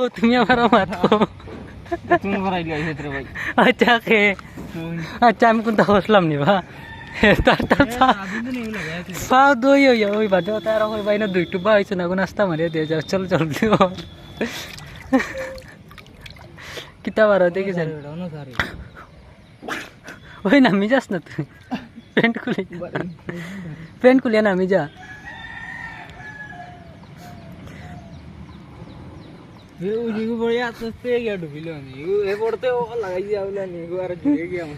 ও তুমি আমার মারো তুমি ভাই। আচ্ছা খে আচ্ছা আমি কোনটা বসলাম নি বা? তার তার পা। দই হইয়া ওই বাজে তার ওই বাইনা দুই টুবা হয়েছে না নাস্তা মারিয়ে দিয়ে যাও চল চল দিও। কিতা বার ওই নামি যাস না তুই? প্যান্ট খুলে প্যান্ট খুলে নামি যা ইগু বড় আস্তে আস্তে গিয়া ডুবিল আমি এ পড়তে ও লাগাই দিয়া বলে নি ইগু আর জুড়ে গিয়া আমি।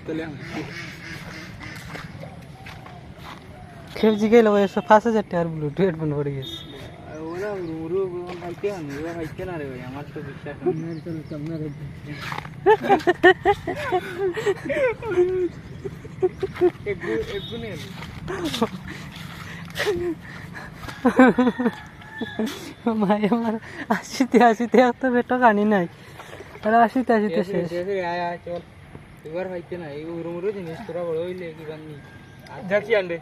খেলছি গেল ওই সব পাঁচ হাজার টাকার ব্লুটুথ হেডফোন পড়ে গেছে। ওরা মুরু খাইতে আনি ওরা খাইতে না রে ভাই আমার তো বিশ্বাস নেই চল সামনে একটু একটু নে। মাই আমার আসিতে আসিতে এত বেটো কানি নাই। আর আসিতে আসিতে শেষ। এবার না এই জিনিস তোরা বড় হইলে কি আন্ডে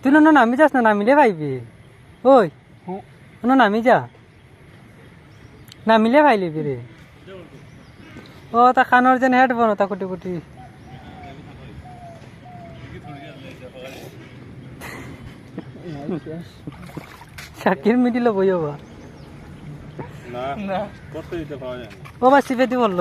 তুই না নামি যাস না নামিলে পাইবি ওই না নামি যা। নামিলে পাইলিবি রে। ও তা কানৰ যেন হেডফোন তা কুটি কুটি। শাকির মিডিল বইও বা না ও বা সিপে দি বলল।